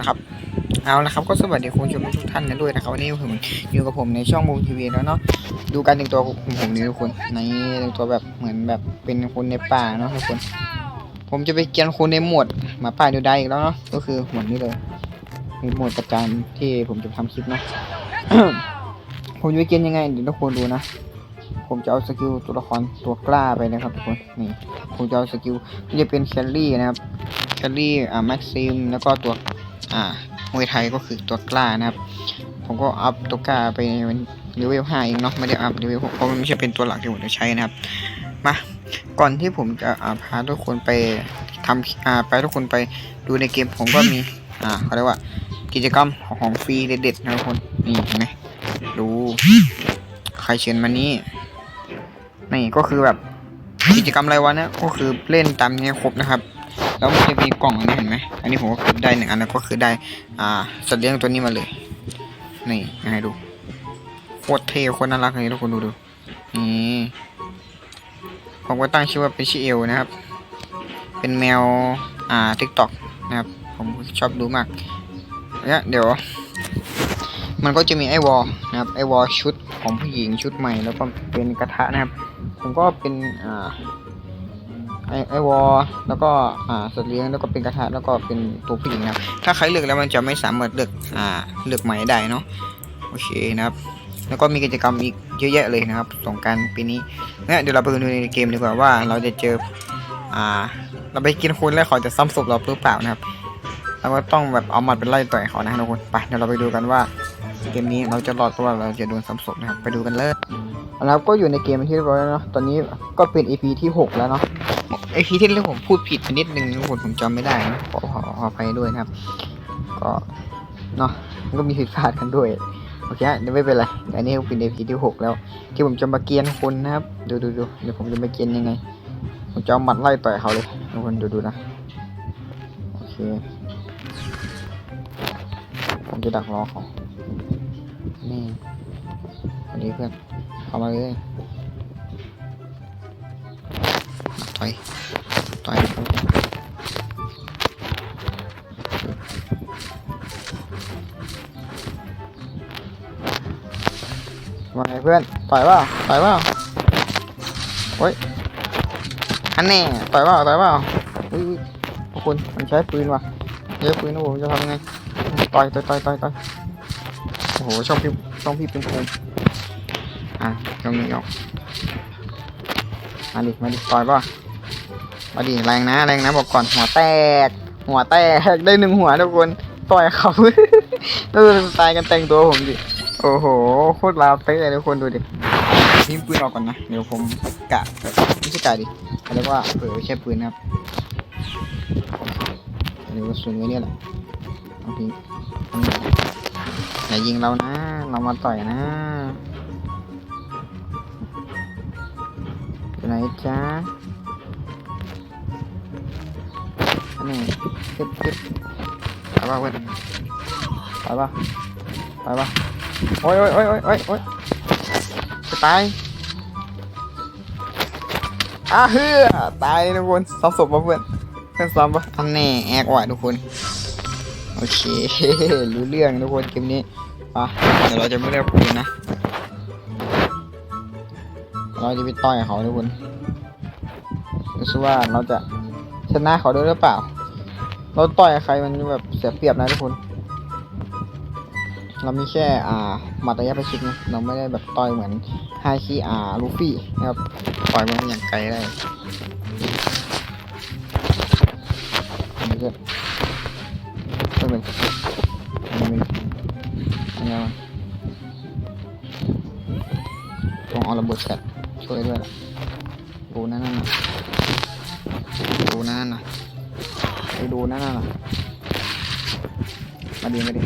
นะครับ เอาละครับก็สวัสดีคุณผู้ชมทุกท่านกันด้วยนะครับวันนี้ผมอยู่กับผมในช่องบูมทีวีแล้วเนาะดูการแต่งตัวของผมนี่ทุกคนในแต่งตัวแบบเหมือนแบบเป็นคนในป่าเนาะทุกคน ผมจะไปเกียนคนในหมวดหมาป่าดูได้อีกแล้วเนาะก็คือหมวดนี้เลยมีหมวดประจำที่ผมจะทำคลิปนะผมจะไปเกียนยังไงเดี๋ยวทุกคนดูนะผมจะเอาสกิลตัวละครตัวกล้าไปนะครับทุกคนนี่ผมจะเอาสกิลที่จะเป็นแคลรี่นะครับแคลรี่อ่าแม็กซิมแล้วก็ตัว อ่ามวยไทยก็คือตัวกล้านะครับ ผมก็อัพตัวกล้าไปเลเวล5เองเนาะไม่ได้อัพเลเวล6เพราะมันไม่ใช่เป็นตัวหลักที่ผมจะใช้นะครับ มาก่อนที่ผมจะอาพาทุกคนไปทำอ่าไปทุกคนไปดูในเกมผมก็มีอ่าเขาเรียกว่ากิจกรรมของฟรีเด็ดๆนะทุกคนนี่เห็นไหมดูใครเชิญมานี้นี่ก็คือแบบกิจกรรมรายวันนะก็คือเล่นตามนี้ครบนะครับ แล้วมันจะมีกล่องอันนี้เห็นไหมอันนี้ผมก็คือได้หนึ่งอันแล้วก็คือได้อ่าสัตว์เลี้ยงตัวนี้มาเลย นี่ให้ดูโคตรเท่โคตรน่ารักเลยทุกคนดูดูนี่ผมก็ตั้งชื่อว่าเป็นชิเอลนะครับ เป็นแมวอ่าทิกตอกนะครับ ผมชอบดูมากเนี่ยเดี๋ยว มันก็จะมีไอวอลนะครับไอวอลชุดของผู้หญิงชุดใหม่แล้วก็เป็นกระทะนะครับ ผมก็เป็นอ่า ไอไอวอลแล้วก็อ่าสัตว์เลี้ยงแล้วก็เป็นกระทะแล้วก็เป็นตัวผู้หญิงนะครับถ้าใครเลือกแล้วมันจะไม่สามารถเลือกอ่าเลือกใหม่ได้เนาะโอเคนะครับ แล้วก็มีกิจกรรมอีกเยอะแยะเลยนะครับสงกรารปีนี้เนี่ยเดี๋ยวเราไปดูในเกมดีกว่าว่าเราจะเจออ่าเราไปกินคนแล้วเขาจะซ้ำศพเราหรือเปล่านะครับเราก็ต้องแบบเอาหมัดเป็นไล่ต่อยเขานะทุกคนไปเดี๋ยวเราไปดูกันว่าเกมนี้เราจะรอดตัวเราจะโดนซ้ำศพนะครับไปดูกันเลยแล้วก็อยู่ในเกมเป็นที่เรียบร้อยแล้วเนาะตอนนี้ก็เป็น EP ที่หกแล้วเนาะ EP ที่แล้วผมพูดผิดไปนิดนึงทุกคนผมจำไม่ได้นะขอขอขออภัยด้วยนะครับ ก็เนาะมันก็มีผิดพลาดกันด้วยโอเคเดี๋ยวไม่เป็นไรอันนี้เป็น EP ที่หกแล้ว ที่ผมจะมาเกียนคนนะครับ ดูดูดูเดี๋ยวผมจะมาเกียนยังไง ผมจะเอาหมัดไล่ต่อยเขาเลยทุกคนดูดูนะโอเคผมจะดักรอเขานี่วันนี้เพื่อนเข้ามาเลย ต่อยต่อยว่าไงเพื่อนต่อยเปล่าต่อยเปล่าโอ้ยอันแน่ต่อยเปล่าต่อยเปล่าอุ้ยพวกคุณมันใช้ปืนว่ะใช้ปืนนะผมจะทำไงต่อยต่อยต่อยต่อยต่อยโอ้โหช่องพี่ช่องพี่เป็นภูมิอะช่องนี้ออกมาดิมาดิต่อยเปล่า มาดิแรงนะแรงนะบอกก่อนหัวแตก หัวแตกได้หนึ่งหัวทุกคนต่อยเขาเออตล์กันแต่งตัวผมดิโอ้โหโคตรลาวเต้เลยทุกคนดูดิทิ้งปืนออกก่อนนะเดี๋ยวผมกะไม่ใช่กะดิเรียกว่าเออไม่ใช่ปืนนะครับเดี๋ยวกระสุนไว้เนี่ยแหละเอาทิ้งอย่ายิงเรานะ เรามาต่อยนะอยู่ไหนจ๊ะ นนี้เก็บเก็บไปป่ะเว้ยไปป่ะไปป่ะโอ้ยโอ้ยโอ้ยโอ้ยโอ้ยโอ้ยจะตายอะเฮือตายทุกคนซ้ำศพมาเพื่อนเพื่อนซ้ำปะอันแน่แอกว่ะทุกคนโอเครู้เรื่องทุกคนเกมนี้ไปเดี๋ยวเราจะไม่เลือกปืนนะเราจะไปต่อยเขาทุกคนรู้สึกว่าเราจะ ชนะเขาด้วยหรือเปล่า เราต่อยใครมันแบบเสียเปรียบนะทุกคน เรามีแค่อ่าหมัดรยะประชิดนะเราไม่ได้แบบต่อยเหมือนไฮคีอาลูฟี่นะครับต่อยมันอย่างไกลได้นนี้ก็ไม่เป็นอันนี้เป็นอันนี้มันต้องเอาระเบิดแฟลชช่วยด้วยล่ะดูนั่นน่ะ ดูนั่นน่ะมาดีมาดี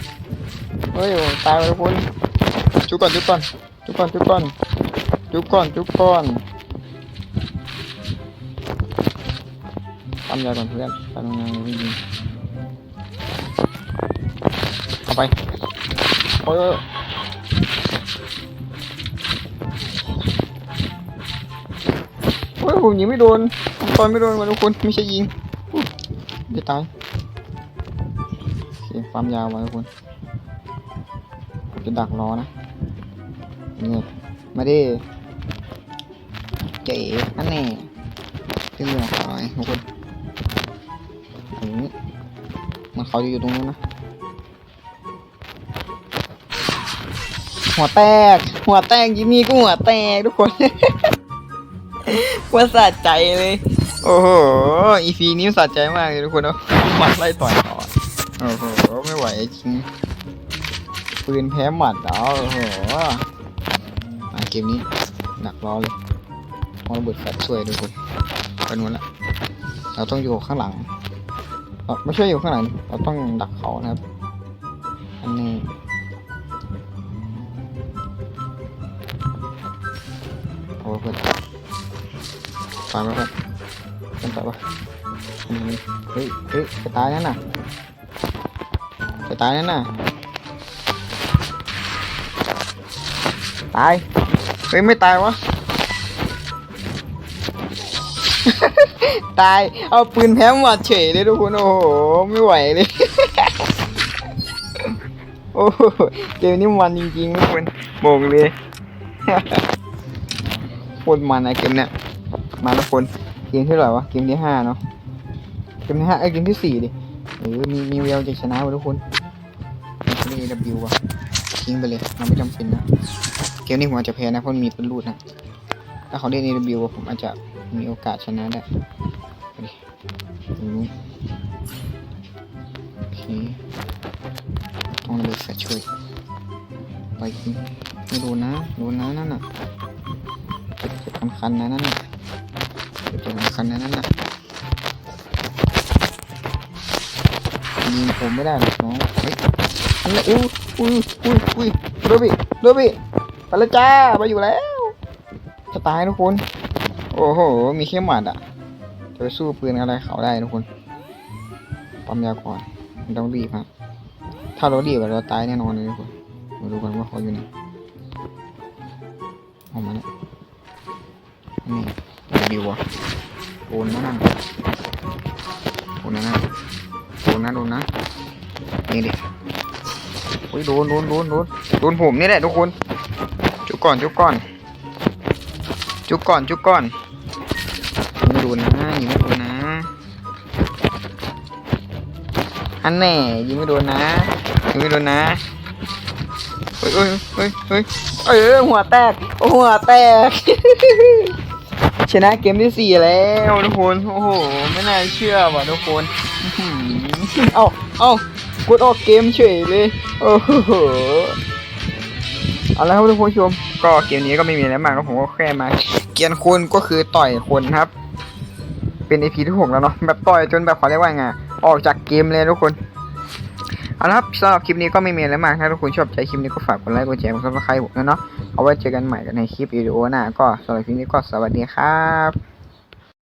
เฮ้ยโอ้ตายไปแล้วคุณจุกก่อนจุกก่อนจุกก่อนจุกก่อนจุกก่อนจุกก่อนทำยาก่อนเพื่อนทำงานวิ่งยิงเอาไปโอ้ยโอ้ยโอ้ยผมยิงไม่โดนผมตอนไม่โดนมาทุกคนไม่ใช่ยิงอุ๊ย จะตายโอเคความยาวไว้ทุกคนจะดักรอนะนี่มาดิเจ๋อันนี้ตึ้งเรือของอะไรทุกคนตรงนี้มันเขาจะอยู่ตรงนู้นนะหัวแตก หัวแตกยิมี่ก็หัวแตกทุกคนว่าสะใจเลย โอ้โห อีฟีนี้สะใจมากเลยทุกคนเนาะหมัดไล่ต่อยต่อโอ้โห ไม่ไหวจริง ปืนแพ้หมัดแล้วโอ้โหมาเกมนี้ หนักรอเลยมอระเบิดแฟลช่วยทุกคนไปนู้นละเราต้องอยู่ข้างหลังเอ่อไม่ใช่อยู่ข้างหลัง เราต้องดักเขานะครับ อันนี้โอ้เพื่อนตายไหมเพื่อ นเพื่อนตายปะเฮ้ยเฮ้ยจะตายนั่นน่ะจะตายนั่นน่ะ ตาย เฮ้ยไม่ตายวะ ตาย เอาปืนแพ้หมัดเฉยเลยทุกคน โอ้โห ไม่ไหวเลย โอ้เกมนี้มันจริงๆทุกคนบอกเลยโคตรมันไอเกมเนี้ยมาทุกคน มที่เท่าไหร่วะเกมที่ห้าเนาะเกมที่ห้าไอยเกมที่สี่ดิเออมีมีเวลจะชนะวะทุกคนนี่ AW ว่ะทิ้งไปเลยเราไม่จำเป็นนะเกมนี้ผมอาจจะแพ้นะเพราะมันมีปืนรูดนะถ้าเขาเล่น AW อะผมอาจจะมีโอกาสชนะได้ไปดูนโอเคต้องระเบิดแฟลชช่วยไปไม่โดนนะโดนนะนั่นน่ะเจ็บคันๆนะนั่นน่ะ เจ็บเจ็บคันๆนะนั่นน่ะยิงผมไม่ได้หรอกน้องเฮ้ยนั่อุ้ยอุ้ยอุ้ยอุ้ยโรบิโรบิไปแล้วจ้าไปอยู่แล้ว จะตายทุกคน โอ้โห มีแค่หมัดอะ จะไปสู้ปืนอะไรเขาได้ทุกคน ปั๊มยาก่อนต้องรีบฮะถ้าเรารีบเราตายแน่นอนเลยทุกคนมาดูกันว่าเขาอยู่ไหนออกมาแล้วนี่ ดีวะโดนนะนั่นโดนนะนั่นโดนนะโดนนะนี่ดิโอ้ยโดนโดนโดนโดนโดนผมนี่แหละทุกคนจุกก่อนจุกก่อน จุกก่อนจุกก่อนยิงไม่โดนนะยิงไม่โดนนะอันแน่ยิงไม่โดนนะยิงไม่โดนนะเฮ้ยเฮ้ยเฮ้ยเฮ้ยเอ้ยหัวแตกหัวแตก ชนะเกมที่สี่แล้วทุกคนโอ้โหไม่น่าเชื่อว่ะทุกคนเอ้าเอ้ากดออกเกมเฉยเลยโอ้โหเอาละครับทุกผู้ชม ก็เกมนี้ก็ไม่มีอะไรมากผมก็แค่มา เกียนคนก็คือต่อยคนครับ เป็น EP ที่หกแล้วเนาะแบบต่อยจนแบบขาเรียกว่าไงออกจากเกมเลยทุกคนเอาละครับสำหรับคลิปนี้ก็ไม่มีอะไรมากถ้าทุกคนชอบใจคลิปนี้ก็ฝากกดไลค์กดแชร์กดซับสไครต์ผมนะเนาะ เอาไว้เจอกันใหม่กันในคลิปวิดีโอหน้าก็สำหรับคลิปนี้ก็สวัสดีครับ